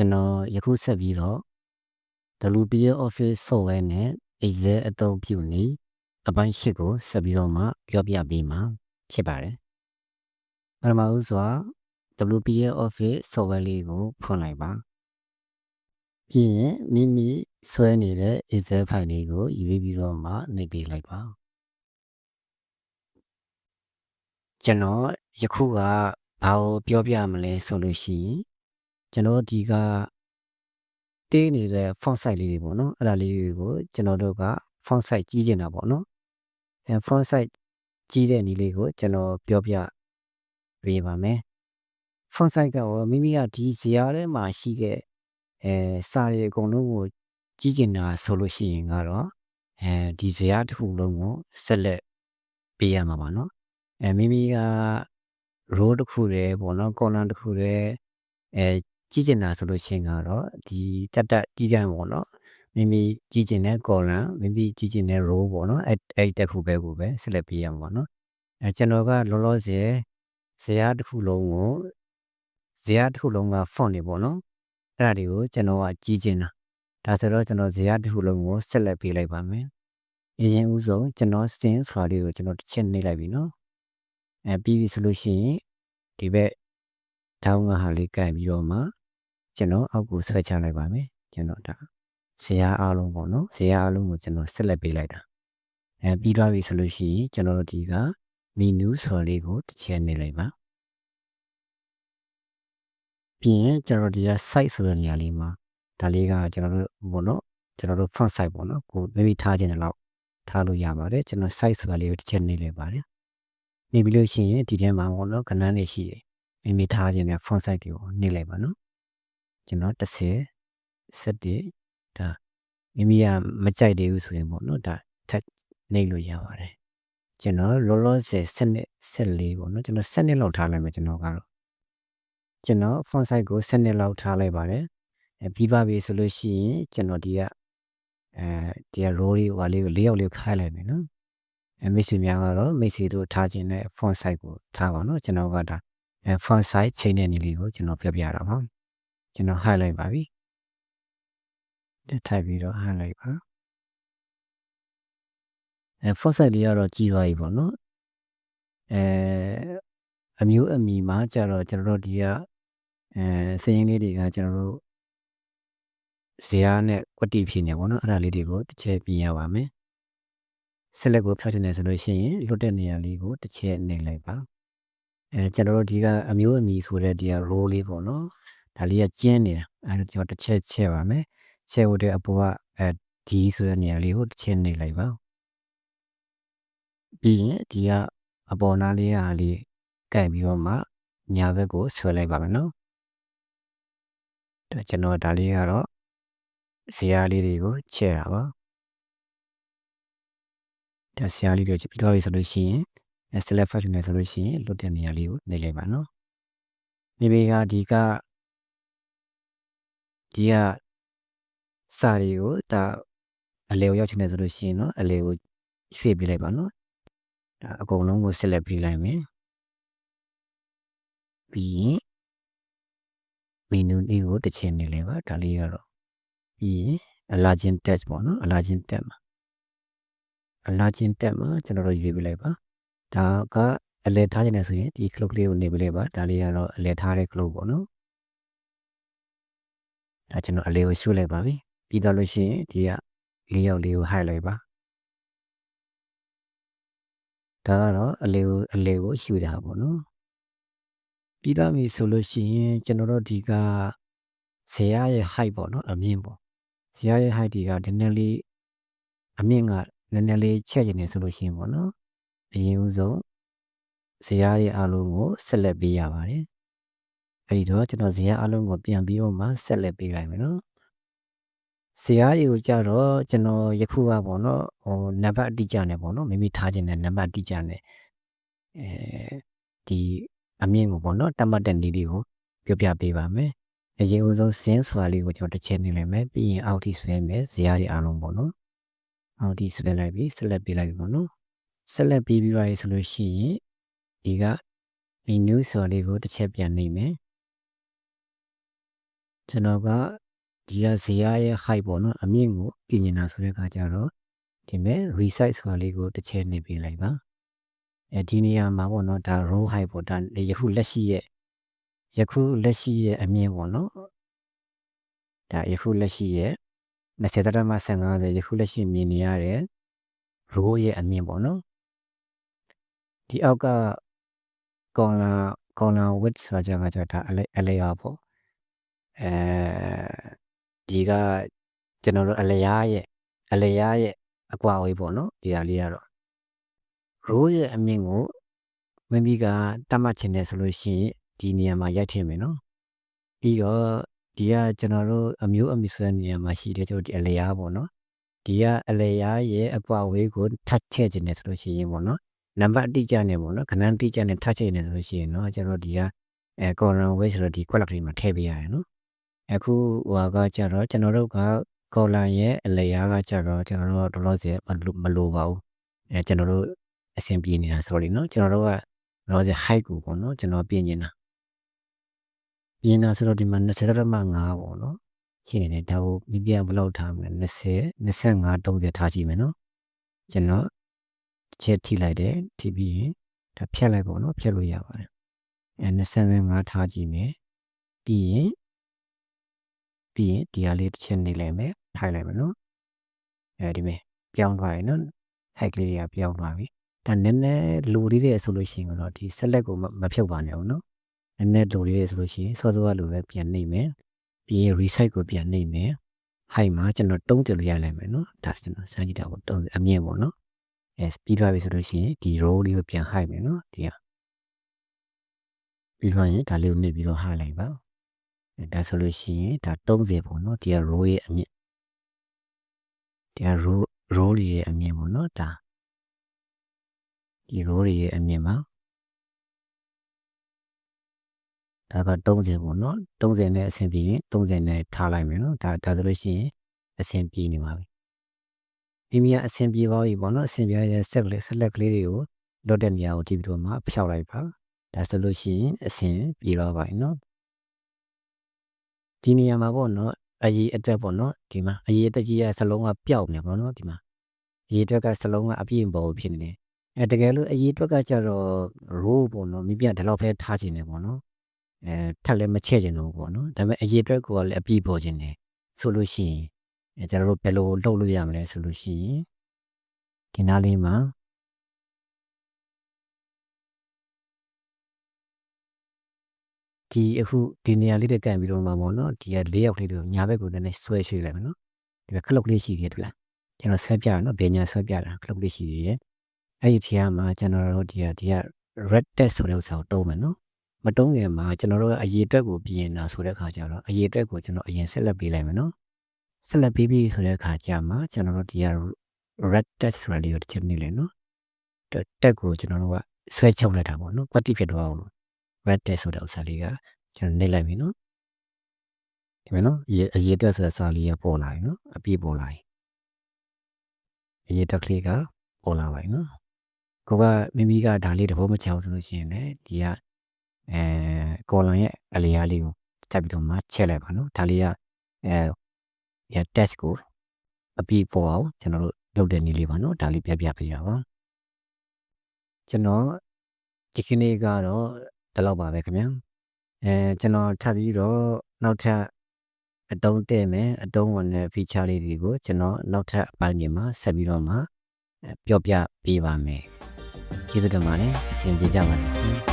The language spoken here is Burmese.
ကျွန်တော်ယခုဆက်ပြီးတော့ WPA Office Software နဲ့ Excel အသုံးပြုနည်းအပိုင်း၈ကိုဆက်ပြီးတော့မှပြောပြပေးမှာဖြစ်ပါတယ်။ပထမဦးစွာ WPA Office Software လေးကိုဖွင့်လိုက်ပါ။ပြီးရင်မိမိဆွဲနေတဲ့ Excel file လေးကိုယူပြီးတော့မှနှိပ်ပေးလိုက်ပါ။ကျွန်တော်ယခုကဘာကိုပြောပြမလဲဆိုလို့ရှိရင် ကျွန်တော်ဒီကတေးနေတဲ့ font size လေးတွေပေါ့နော်အဲ့ဒါလေးတွေကိုကျွန်တော်တို့က font size ကြီးကျင်တာပေါ့နော်အဲ font size ကြီးတဲ့နည်းလေးကိုကျွန်တော်ပြောပြပေးပါမယ် font size ကရောမိမိကဒီဇာတ်ထဲမှာရှိတဲ့အဲစာတွေအကုန်လုံးကိုကြီးကျင်တာဆိုလို့ရှိရင်ကတော့အဲဒီဇာတ်တစ်ခုလုံးကိုဆက်လက်ပေးရမှာပါနော်အဲမိမိက row တစ်ခုတည်းပေါ့နော် column တစ်ခုတည်းအဲ ကြီးကျင်တာဆိုလို့ရှိရင်ကတော့ဒီတက်တက်ကြီးကြမ်းပေါ့နော်မိမိကြီးကျင်တဲ့ column မိမိကြီးကျင်တဲ့ row ပေါ့နော်အဲအဲ့တက်ခုပဲကိုပဲဆက်လက်ပေးရမှာပေါ့နော်အဲကျွန်တော်ကလောလောဆယ်ဇာတ်တစ်ခုလုံးကိုဇာတ်တစ်ခုလုံးက font တွေပေါ့နော်အဲ့ဒါတွေကိုကျွန်တော်ကကြီးကျင်တာဒါဆိုတော့ကျွန်တော်ဇာတ်တစ်ခုလုံးကိုဆက်လက်ပေးလိုက်ပါမယ်အရင်ဦးဆုံးကျွန်တော် sin ဆိုတာလေးကိုကျွန်တော်တစ်ချက်နှိပ်လိုက်ပြီနော်အဲပြီးပြီဆိုလို့ရှိရင်ဒီဘက်ထောင်းကဟာလေးကင်ပြီးတော့မှ ကျွန်တော်အောက်ကိုဆွဲချလိုက်ပါမယ်ကျွန်တော်ဒါဇာတ်အားလုံးပေါ့နော်ဇာတ်အားလုံးကိုကျွန်တော်ဆက်လက်ပေးလိုက်တာအဲပြီးသွားပြီဆိုလို့ရှိရင်ကျွန်တော်တို့ဒီက menu ဆိုလေးကိုတစ်ချက်နေလိုက်ပါပြီးရင်ကျွန်တော်ဒီက site ဆိုတဲ့နေရာလေးမှာဒါလေးကကျွန်တော်တို့ပေါ့နော်ကျွန်တော်တို့ font size ပေါ့နော်ကိုမိမိထားခြင်းတဲ့လောက်ထားလို့ရပါတယ်ကျွန်တော် size ဆိုတာလေးကိုတစ်ချက်နေလိုက်ပါတယ်နေပြီးလို့ရှိရင်ဒီထဲမှာပေါ့နော်ခဏန်းနေရှိတယ်မိမိထားခြင်းတဲ့ font size တွေကိုနေလိုက်ပါနော် ကျွန်တော်30 17ဒါမိမိကမကြိုက်သေးဘူးဆိုရင်ပေါ့နော်ဒါထပ်နှိပ်လို့ရပါတယ်ကျွန်တော်လောလောဆယ်7နှစ်14ပေါ့နော်ကျွန်တော်7နှစ်လောက်ထားလိုက်မယ်ကျွန်တော်ကတော့ကျွန်တော် font size ကို7နှစ်လောက်ထားလိုက်ပါတယ်အဲပြီးပါပြီဆိုလို့ရှိရင်ကျွန်တော်ဒီကအဲဒီက row လေးဟိုလေးကို၄ယောက်လေးခိုင်းလိုက်မယ်နော်အဲမိတ်ဆွေများကတော့မိတ်ဆွေတို့ထားခြင်းတဲ့ font size ကိုထားပါနော်ကျွန်တော်ကဒါအဲ font size ချိန်တဲ့နည်းလေးကိုကျွန်တော်ပြောပြတာပါ ကျွန်တော် highlight ပါပြီတက်ထိုက်ပြီးတော့ highlight ပါအဲ font size လေးကတော့ကြီးသွားပြီပေါ့နော်အဲအမျိုးအမီမှာကြတော့ကျွန်တော်တို့ဒီကအဲစရင်းလေးတွေကကျွန်တော်တို့ဇာတ်နဲ့ကွက်တီဖြစ်နေပေါ့နော်အဲ့ဒါလေးတွေကိုတစ်ချက်ပြင်ရပါမယ်ဆက်လက်ကိုဖြောက်ချင်တယ်ဆိုလို့ရှိရင်လွတ်တဲ့နေရာလေးကိုတစ်ချက်နှိပ်လိုက်ပါအဲကျွန်တော်တို့ဒီကအမျိုးအမီဆိုတဲ့ဒီက row လေးပေါ့နော် ဒါလေးကကျင်းနေတာအဲဒါကျွန်တော်တစ်ချက်ချက်ပါမယ်ချက်ဖို့တဲ့အပေါ်ကအဲဒီဆိုတဲ့နေရာလေးကိုတစ်ချက်နှိပ်လိုက်ပါပြီးရင်ဒီကအပေါ်နားလေးဟာလေးကဲ့ပြီးတော့မှညာဘက်ကိုဆွဲလိုက်ပါမယ်နော်ဒါကျွန်တော်ဒါလေးကတော့ဇာတ်လေးတွေကိုချဲ့တာပါဒါဇာတ်လေးတွေပြီးတော့ပြီဆိုလို့ရှိရင် select function နဲ့ဆိုလို့ရှိရင်လွတ်တဲ့နေရာလေးကိုနှိပ်လိုက်ပါနော်မိမိကဒီက ဒီကစာတွေကိုဒါအလေကိုရောက်ချင်တယ်ဆိုလို့ရှိရင်နော်အလေကိုရွှေ့ပြလိုက်ပါနော်ဒါအကုန်လုံးကိုဆက်လက်ပြလိုက်မယ်ပြီးရင်မီနူလေးကိုတစ်ချက်နေလဲပါဒါလေးကတော့ပြီးရင်အလာဂျင်တက်ပေါ့နော်အလာဂျင်တက်မှာအလာဂျင်တက်မှာကျွန်တော်တို့ရွေးပြလိုက်ပါဒါကအလဲထားနေတယ်ဆိုရင်ဒီ clock လေးကိုနေပြလိုက်ပါဒါလေးကတော့အလဲထားတဲ့ clock ပေါ့နော် ဒါကျွန်တော်အလဲကိုရှုလိုက်ပါပြီပြီးတော့လို့ရှိရင်ဒီကလေးယောက်လေးကို highlight ပါဒါကတော့အလဲကိုအလဲကိုရှုတာပေါ့နော်ပြီးသားပြီဆိုလို့ရှိရင်ကျွန်တော်တို့ဒီကဇေယရဲ့ height ပေါ့နော်အမြင့်ပေါ့ဇေယရဲ့ height ဒီကနည်းနည်းလေးအမြင့်ကနည်းနည်းလေးချက်ကျင်နေဆိုလို့ရှိရင်ပေါ့နော်အရင်ဦးဆုံးဇေယရဲ့အလုံးကိုဆက်လက်ပေးရပါတယ် အဲ့ဒီတော့ကျွန်တော်ဇေယအလုံးကိုပြန်ပြီးတော့မှဆက်လက်ပေးလိုက်မယ်နော်ဇေယတွေကိုကြတော့ကျွန်တော်ယခုကပေါ့နော်ဟိုနံပါတ်အတိအကျနဲ့ပေါ့နော်မိမိထားခြင်းနဲ့နံပါတ်အတိအကျနဲ့အဲဒီအမြင့်ကိုပေါ့နော်တတ်မှတ်တဲ့နည်းလေးကိုပြောပြပေးပါမယ်အရင်ဦးဆုံးစင်းစွာလေးကိုကျွန်တော်တစ်ချက်နေလိုက်မယ်ပြီးရင်အောက်ထိဆွဲမယ်ဇာတ်တွေအားလုံးပေါ့နော်အောက်ထိဆွဲလိုက်ပြီးဆက်လက်ပေးလိုက်ပေါ့နော်ဆက်လက်ပေးပြီးပါရဆိုလို့ရှိရင်ဒီက menu ဆိုလေးကိုတစ်ချက်ပြန်နေမယ် ကျွန်တော်ကဒီကဇေယရဲ့ height ပေါ့နော်အမြင့်ကိုပြင်နေတာဆိုတဲ့အခါကျတော့ဒီမဲ့ resize ဆိုတာလေးကိုတစ်ချက်နေပေးလိုက်ပါအဲဒီနေရာမှာပေါ့နော်ဒါ row height ပေါ့ဒါယခုလက်ရှိရဲ့ယခုလက်ရှိရဲ့အမြင့်ပေါ့နော်ဒါယခုလက်ရှိရဲ့20တရမ15ဆိုယခုလက်ရှိမြင်နေရတဲ့ row ရဲ့အမြင့်ပေါ့နော်ဒီအောက်က corner corner width ဆိုတာကြာကကြာဒါအလဲအလဲရပေါ့ အဲဒီကကျွန်တော်တို့အလျားရဲ့အလျားရဲ့အကွာအဝေးပေါ့နော်ဒီဟာလေးကတော့ row ရဲ့အမြင့်ကိုမိမိကတတ်မှတ်ခြင်းနဲ့ဆိုလို့ရှိရင်ဒီနေရာမှာရိုက်ထည့်မယ်နော်ပြီးတော့ဒီကကျွန်တော်တို့အမျိုးအမျိုးဆိုတဲ့နေရာမှာရှိတဲ့တို့ဒီအလျားပေါ့နော်ဒီကအလျားရဲ့အကွာဝေးကိုထပ်ချဲ့ခြင်းနဲ့ဆိုလို့ရှိရင်ပေါ့နော်နံပါတ်တိကျနေပေါ့နော်ခဏတိကျနေထပ်ချဲ့နေဆိုလို့ရှိရင်နော်ကျွန်တော်ဒီကအဲ column weight ဆိုတော့ဒီ quality မှာထည့်ပေးရတယ်နော် အခုဟိုကကြတော့ကျွန်တော်တို့ကကော်လာရဲ့အလေယားကကြတော့ကျွန်တော်တို့တော့တော့စီမလိုပါဘူးအဲကျွန်တော်တို့အဆင်ပြေနေတာ sorry နော်ကျွန်တော်တို့ကတော့စီ high ကိုပေါ့နော်ကျွန်တော်ပြင်နေတာပြင်နေတာဆိုတော့ဒီမှာ20.5ပေါ့နော်ရှိနေတယ်ဒါကိုပြပြဘလောက်ထားမလဲ20 25 30ထားကြည့်မယ်နော်ကျွန်တော်ချက်ထိလိုက်တယ်ထိပြီးရင်ဒါဖြတ်လိုက်ပေါ့နော်ဖြတ်လို့ရပါတယ်အဲ25ထားကြည့်မယ်ပြီးရင် ပြီးရင်ဒီဟာလေးတစ်ချက်နေလိုက်မယ်ထိုင်လိုက်မယ်နော်အဲဒီမဲ့ပြောင်းသွားပြီနော်ဟိုက်ကလေးတွေကပြောင်းသွားပြီဒါနည်းနည်းလိုသေးတယ်ဆိုလို့ရှိရင်တော့ဒီဆက်လက်ကိုမဖြုတ်ပါနဲ့အောင်နော်နည်းနည်းလိုသေးတယ်ဆိုလို့ရှိရင်စောစောကလိုပဲပြန်နှိမ့်မယ်ပြီးရင် recycle ကိုပြန်နှိမ့်မယ် height မှာကျွန်တော်တုံးတယ်လို့ရလိုက်မယ်နော်ဒါကျွန်တော်စမ်းကြည့်တာပေါ့တုံးအမြင့်ပေါ့နော်အဲပြီးသွားပြီဆိုလို့ရှိရင်ဒီ row လေးကိုပြန် height မယ်နော်ဒီကပြီးသွားရင်ဒါလေးကိုနှိပ်ပြီးတော့ height လိုက်ပါ ဒါဆိုလို့ရှိရင်ဒါ30ပေါ့နော်ဒီက row ရဲ့အမြင့်ဒီက row row ရဲ့အမြင့်ပေါ့နော်ဒါဒီ row ရဲ့အမြင့်ပါဒါက30ပေါ့နော်30နဲ့အဆင်ပြေရင်30နဲ့ထားလိုက်မယ်နော်ဒါဒါဆိုလို့ရှိရင်အဆင်ပြေနေပါပြီဒီမြအဆင်ပြေပါပြီပေါ့နော်အဆင်ပြေရဲ့ဆက်ကလေးဆက်လက်ကလေးတွေကိုလွတ်တဲ့နေရာကိုကြည့်ပြီးတော့မှဖျောက်လိုက်ပါဒါဆိုလို့ရှိရင်အဆင်ပြေတော့ပါပြီနော် ဒီနေရာမှာပေါ့နော်အရေးအတွက်ပေါ့နော်ဒီမှာအရေးတက်ကြီးရဲ့စလုံးကပျောက်နေပေါ့နော်ဒီမှာအရေးအတွက်ကစလုံးကအပြည့်ပေါ်ဖြစ်နေတယ်အဲတကယ်လို့အရေးအတွက်ကကျတော့ row ပေါ့နော်မိပြဒီလောက်ပဲထားခြင်းနေပေါ့နော်အဲထပ်လည်းမချဲ့ခြင်းတော့ပေါ့နော်ဒါပေမဲ့အရေးအတွက်ကလည်းအပြည့်ပေါ်ခြင်းနေဆိုလို့ရှိရင်အဲကျွန်တော်တို့ဘယ်လိုလုပ်လို့ရမလဲဆိုလို့ရှိရင်ဒီနားလေးမှာ ဒီအခုဒီနေရာလေးတက်ကန်ပြီးတော့မှပေါ့နော်ဒီကလေးယောက်လေးတို့ညာဘက်ကိုနည်းနည်းဆွဲရွှေ့လိုက်မယ်နော်ဒီကခလုတ်လေးရှိသေးတယ်လားကျွန်တော်ဆက်ပြရနော်ဘယ်ညာဆက်ပြတာခလုတ်လေးရှိသေးတယ်အဲ့ဒီခြေကမှာကျွန်တော်တို့ဒီကဒီက red test ဆိုတဲ့ဥစ္စာကိုတုံးမယ်နော်မတုံးခင်မှာကျွန်တော်တို့ကအရေးအတွက်ကိုပြင်တာဆိုတဲ့အခါကျတော့အရေးအတွက်ကိုကျွန်တော်အရင်ဆက်လက်ပေးလိုက်မယ်နော်ဆက်လက်ပေးပြီးဆိုတဲ့အခါကျမှကျွန်တော်တို့ဒီက red test ဆိုတဲ့လေးကိုတစ်ချက်နေလေနော်တက်ကိုကျွန်တော်တို့ကဆွဲချုပ်လိုက်တာပေါ့နော်ကွက်တိဖြစ်သွားအောင်လို့ red test ဆိုတဲ့ဥစ္စာလေးကကျွန်တော်နှိပ်လိုက်ပြီနော်ဒီမဲ့နော်အရေးအရေးတက်ဆိုတဲ့စာလေးကပေါ်လာပြီနော်အပြည့်ပေါ်လာပြီအရေးတက်ကလေးကပေါ်လာပါပြီနော်ကိုကမိမိကဒါလေးတဘောမချအောင်ဆိုလို့ရှိရင်လည်းဒီကအဲကော်လွန်ရဲ့အလျားလေးကိုတက်ပြီးတော့မှချက်လိုက်ပါနော်ဒါလေးကအဲရ test ကိုအပြည့်ပေါ်အောင်ကျွန်တော်တို့လုပ်တဲ့နည်းလေးပါနော်ဒါလေးပြပြပေးရပါကျွန်တော်ဒီကနေ့ကတော့ ဒီလောက်ပါပဲခင်ဗျာအဲကျွန်တော်ထပ်ပြီးတော့နောက်ထပ်အတုံးတဲ့မယ်အတုံးဝင်တဲ့ feature လေးတွေကိုကျွန်တော်နောက်ထပ်အပိုင်းတွေမှာဆက်ပြီးတော့မှပြောပြပေးပါမယ်ကျေးဇူးတင်ပါတယ်အဆင်ပြေကြပါစေ